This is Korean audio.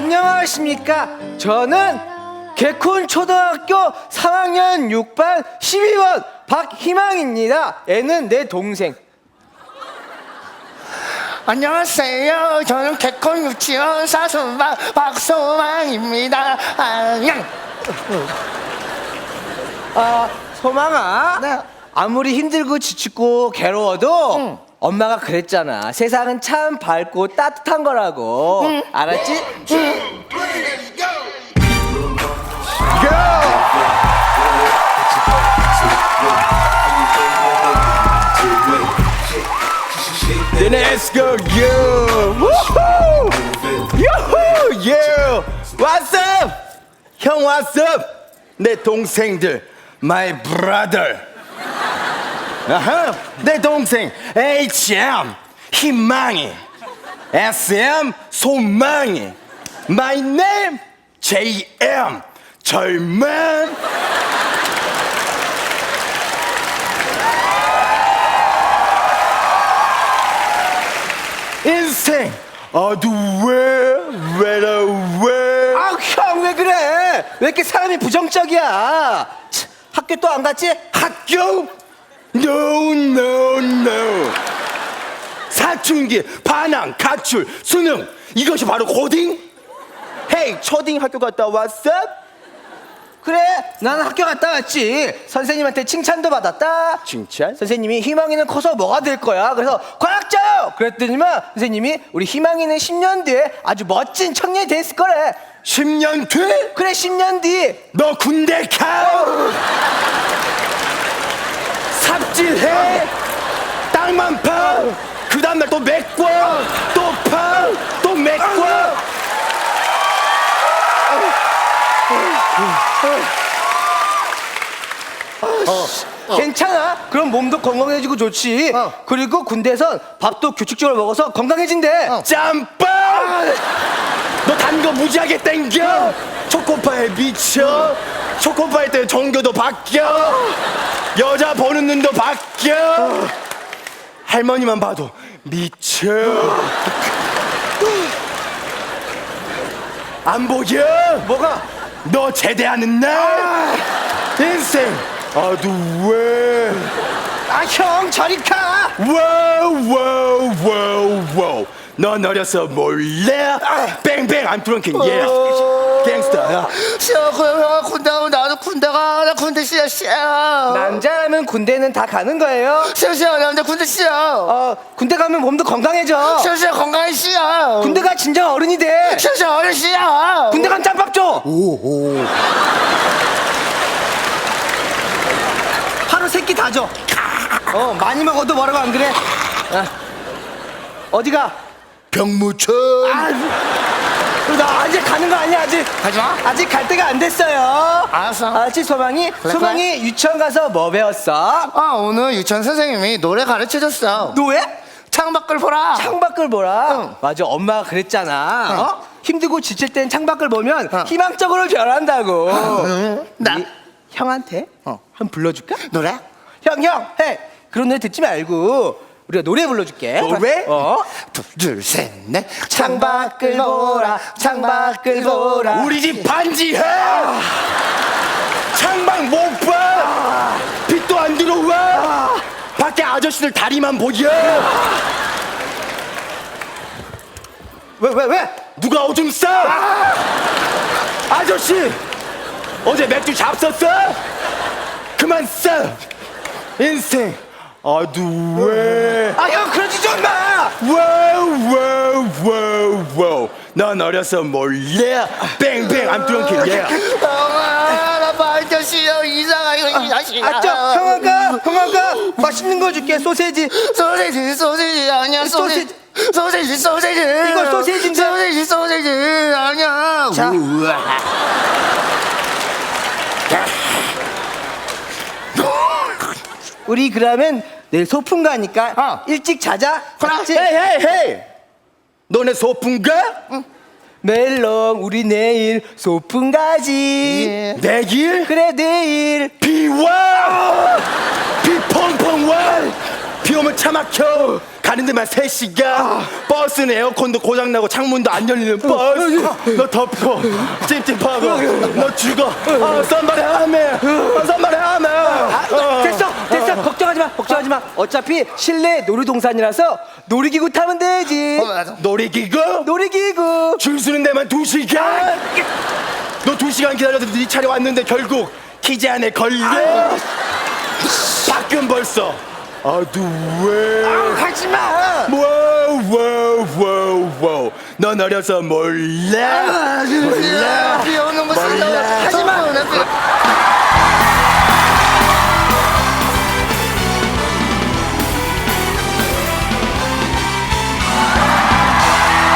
안녕하십니까. 저는 개콘 초등학교 3학년 6반 12번 박희망입니다. 애는 내 동생. 안녕하세요. 저는 개콘 유치원 사수방 박소망입니다. 안녕. 아, 소망아. 네. 아무리 힘들고 지치고 괴로워도 엄마가 그랬잖아. 세상은 참 밝고 따뜻한 거라고. 알았지? Then let's go, yo! Woohoo! Yoo-hoo! Yeah! What's up? 형, what's up? 내 동생들, my brother. 아하, 내 동생 HM 희망이, SM 소망이, my name JM 젊은. 인생 어두워 외로워 아, 형, 왜 그래? 왜 이렇게 사람이 부정적이야? 치, 학교 또 안 갔지? 학교 no no no 사춘기 반항 가출 수능 이것이 바로 고딩 헤이 초딩 학교 갔다 왔어? 그래, 나는 학교 갔다 왔지. 선생님한테 칭찬도 받았다. 칭찬? 선생님이 희망이는 커서 뭐가 될 거야? 그래서 과학자요. 그랬더니만 선생님이 우리 희망이는 10년 뒤에 아주 멋진 청년이 됐을 거래. 10년 뒤? 그래, 10년 뒤. 너 군대 가 삽질해 땅만 파그 다음날 또 메꿔 또파또 메꿔 괜찮아. 그럼 몸도 건강해지고 좋지. 어. 그리고 군대에선 밥도 규칙적으로 먹어서 건강해진대. 짬뽕! 너 단 거 무지하게 땡겨! 초코파에 미쳐! 초코파에 때문에 종교도 바뀌어! 여자 보는 눈도 바뀌어! 할머니만 봐도 미쳐! 안 보여? 뭐가? 너 제대하는 날! 인생 어두워! 아, 형, 저리 가. 와우 넌 어려서 몰래 뱅뱅 I'm drunken yeah 갱스터 싫어. 그 군대 가면 나도 군대 가. 나 군대 싫어. 싫어. 남자라면 군대는 다 가는 거예요. 싫어 싫어. 남자 군대 싫어. 어, 군대 가면 몸도 건강해져. 싫어 싫어. 건강이 싫어. 군대가 진정 어른이 돼. 싫어 싫어. 어른 싫어. 군대 가면 짬밥 줘. 하루 세끼 다 줘. 어, 많이 먹어도 뭐라고 안 그래? 아, 어디가? 병무청 아, 나 아직 가는 거 아니야 아직. 가지 마. 아직 갈 때가 안 됐어요. 알았어. 알았지 소망이? 그래, 소망이 유치원 가서 뭐 배웠어? 아 오늘 유치원 선생님이 노래 가르쳐줬어. 노래? 창밖을 보라. 창밖을 보라. 응. 맞아, 엄마가 그랬잖아. 응. 어? 힘들고 지칠 땐 창밖을 보면 응. 희망적으로 변한다고. 응. 나 이- 형한테 어. 한번 불러줄까? 노래? 형, 형, 해. 그런 노래 듣지 말고 우리가 노래 불러줄게. 노래? 어? 둘, 셋, 넷. 창밖을 보라, 창밖을 보라. 우리 집 반지 해 창밖 못봐 빛도 안 들어와 밖에 아저씨들 다리만 보여 왜, 왜, 왜? 누가 오줌 싸 아저씨 어제 맥주 잡섰어 그만 싸 인생 어두워 아, 형, 그러지 좀 마! 넌 어려서 몰래 뱅뱅 I'm drunk yeah 형아, 나 반짝 싫어. 이상하 이거 이상 싫어. 아, 저, 형아가, 형아가 맛있는 거 줄게, 소세지. 소세지, 소세지 아니야. 소세지. 소세지, 소세지. 이거 소세지인데. 소세지, 소세지 아니야. 자. 우와. 우리 그러면 내일 소풍 가니까 어. 일찍 자자. 알았지? 헤이 헤이 헤이 너네 소풍 가? 멜롱, 우리 내일 소풍 가지. 예. 내일 그래, 내일. 비와 비 펑펑 와비 오면 차 막혀 가는 데만 3시간 버스는 에어컨도 고장나고 창문도 안 열리는 버스 너 덥고 찝찝하고 너 죽어 아 help me 아, me 어. 됐어 됐어 걱정하지 마 걱정 하지 마 어차피 실내 놀이동산이라서 놀이기구 타면 되지 어, 맞아. 놀이기구 놀이기구 줄 서는 데만 2시간 너 2시간 기다려도 네 차례 왔는데 결국 키즈 안에 걸려 밖은 벌써 아두왜 하지마 와우 와우 와우 와우 넌 어려서 몰라 몰라 비 오는 거 몰라. 하지 마